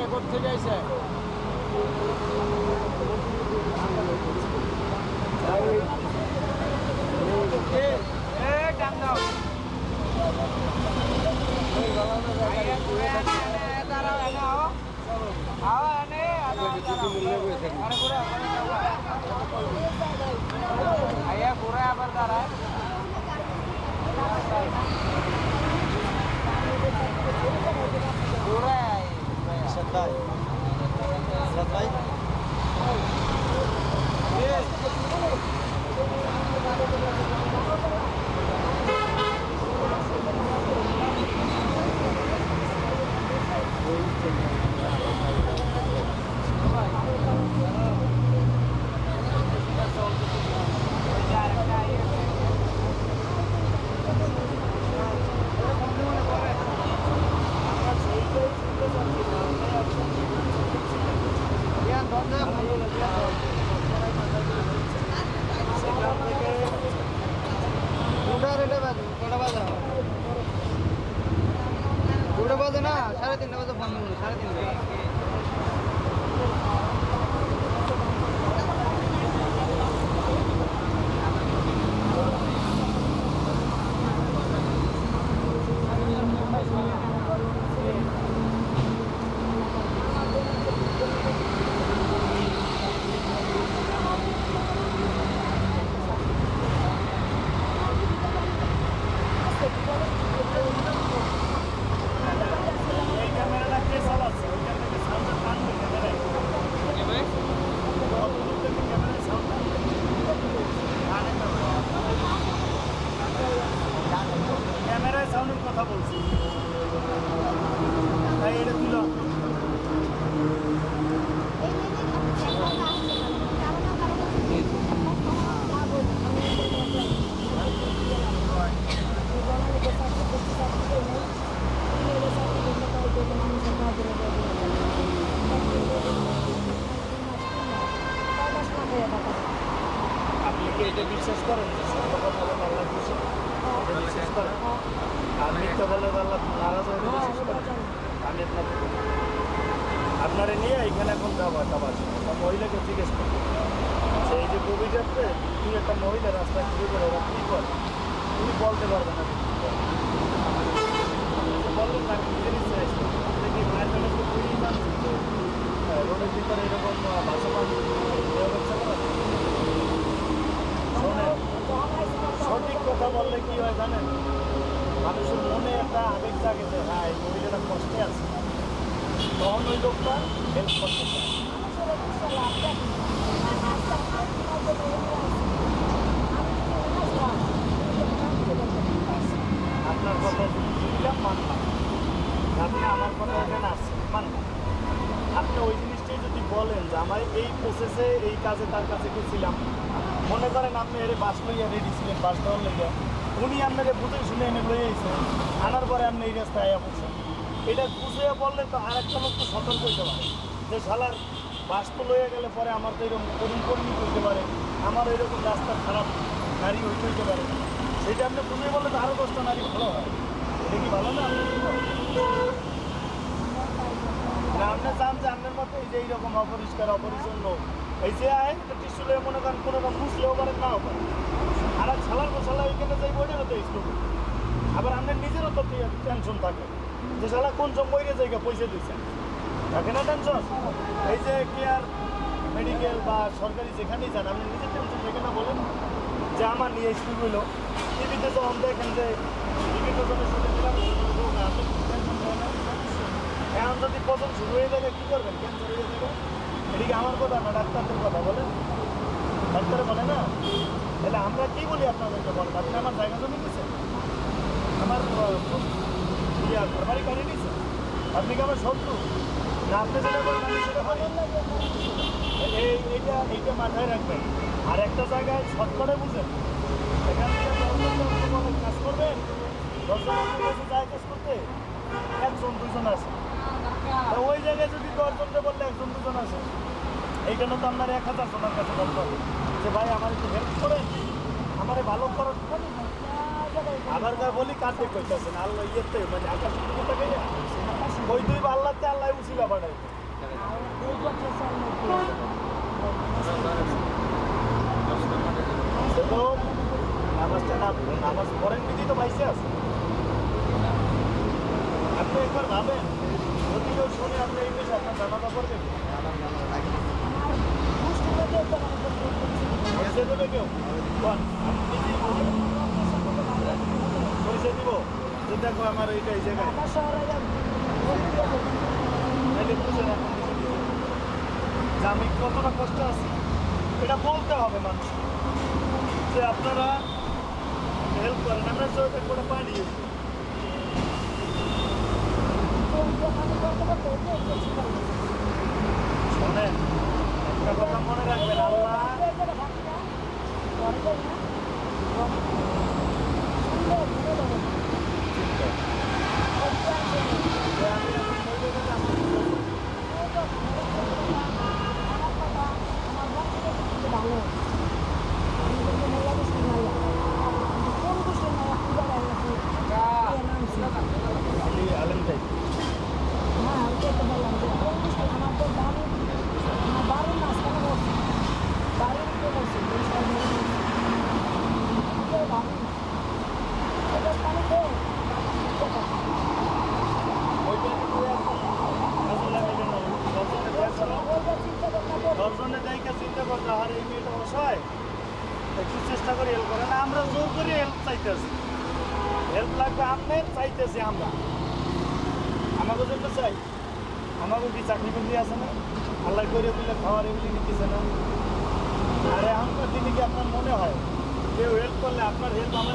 আপনি কোথেকে দাও। আইয়া ঘুরে এনে, এনে, দাঁড়াও, এনে আও। আও, এনে, আও, দাঁড়াও। আরে ঘুরে, ঘুরে দাঁড়াও। আইয়া ঘুরে আবার দাঁড়ায় ঘুরে আয়, ঘুরে দুটা রেটে বাজে কটা বাজে দুটো বাজে না সাড়ে তিনটা বাজে বন্ধ সাড়ে তিনটা। সাউন্ডের কথা বলছি। তাই এটা তুলো আপনি কি এটা বিশ্বাস করেন? কথা বলে আল্লাহ হয়ে। আপনারে নিয়ে এখানে এখন বাসে একটা মহিলাকে জিজ্ঞেস করব এই যে কোভিড আসছে তুই একটা মহিলা রাস্তায় ঘুরে বেড়ে ওরা কী করে তুমি বলতে পারবে না কী করে। বললেন না ইচ্ছে আসছে দেখি মায়ের ম্যানেজকে তুই মানছিস যে আহ, রোডের ভিতরে এরকম ভাষা মানুষ ব্যবসা করা শোনেন বললে কি হয় জানেন? মানুষের মনে একটা আবেগ জাগে যে হ্যাঁ এই মহিলাটা কষ্টে আছে। তখন ওই লোকটা হেল্প করতে আপনার কথা শুনলাম, মানলাম। আপনি আমার কথা এখানে আসছেন মানলাম। আপনি ওই জিনিসটাই যদি বলেন যে, আমার এই প্রসেসে এই কাজে, তার কাছে গেছিলাম। মনে করেন আপনি এর বাস লইয়া রেডি ছিলেন, বাস দেওয়ার লেগে উনি আপনাকে বুঝে শুনে এনে লয়ে এসেছেন আনার পরে আপনি এই রাস্তায় আয়া বলছেন এটা বুঝে বললে তো আর একটা লোক তো সতর্ক হইতে পারে। যে শালার বাস তো লইয়া গেলে পরে আমার তো এরকম করুণ কর্মী হইতে পারে। আমার এরকম রাস্তা খারাপ নারী হইতে হইতে পারে। সেটা আপনি বুঝে বললে তো আরও দশটা নারী ভালো হয়। এটা কি ভালো না, আপনি চান যে আপনার মতো এই যে এইরকম অপরিষ্কার, অপরিচ্ছন্ন এই যে আয় টিস্যু মনে করেন কোনো রকম মুছলেও পারেন নাও পারেন আর এক সালার মশলা ওইখানে যাই বইটারও তো স্কুল আবার আপনার নিজেরও তো টেনশন থাকে। যে শালা কোন সময় জায়গা পয়সা দিচ্ছেন থাকে না টেনশন এই যে কেয়ার মেডিকেল বা সরকারি যেখানেই যান, আপনি নিজের টেনশন থেকে না বলেন। যে আমার নিয়ে স্কুল হইল। টিভিতে যখন দেখেন যে বিভিন্ন জনের সাথে করেন এখন যদি পচন শুরু হয়ে যাবে কী করবেন? ক্যান্সার হয়ে যাবে। এদিকে আমার কথা না, ডাক্তারদের কথা বলেন। ডাক্তারে বলে না, তাহলে আমরা কি বলি আপনাদেরকে বলেন? আপনি আমার জায়গা জমি নিয়েছেন আমার ইয়া, ঘরবাড়ি গাড়ি নিয়েছেন আপনি কি আমার শত্রু? না, আপনি যেটা বলেন আমি সেটা এই, এইটা এইটা মাথায় রাখবেন। আর একটা জায়গায় শর্ট করে বুঝেন। এখান থেকে কাজ করবেন। দশজন কাছে যায় কাজ করতে, একজন দুজন আছে ওই জায়গায় যদি দশজনকে বললে একজন, দুজন আছে এইখানে তো আপনার এক হাজার জনের কাছে বলতে হবে। যে ভাই, আমার একটু হেল্প করেন। আমারে ভালো করেন আবার যা বলি কাঁদতে কইতেছেন? আল্লাহ ইয়েতে মানে আকাশ ওই দুই আল্লাহতে আল্লাহ উচিলা না, নামাজ পড়েন বিধি তো পাইছে আছে। আপনি একবার ভাবেন। দেখো আমার এইটা এই জায়গায়। যে আমি কতটা কষ্ট আছি এটা বলতে হবে মানুষ যে আপনারা হেল্প করেন আমরা চোখে করে পানি শোনেন একটা কথা মনে রাখবেন আল্লাহ যে আমি এখন মহিলাদের আমার আলী আলেম টাইপ ওইটা কি আসলে এটা না দর্শনে দেখো দর্শনে দেখে চিন্তা করতে আর এই মেয়েটা অসহায় একটু চেষ্টা করে হেল্প করে না আমরা জোর করে হেল্প চাইতেছি। হেল্প লাগবে আপনি, চাইতেছি আমরা। আমাকে জন্য চাই, আমাকে কি চাকরি বাকরি আছে না? আল্লাহ করে দিলে খাওয়ার এগুলি নিতেছে না? আরে আমার দিনে কি আপনার মনে হয়? কেউ হেল্প করলে আপনার হেল্প আমার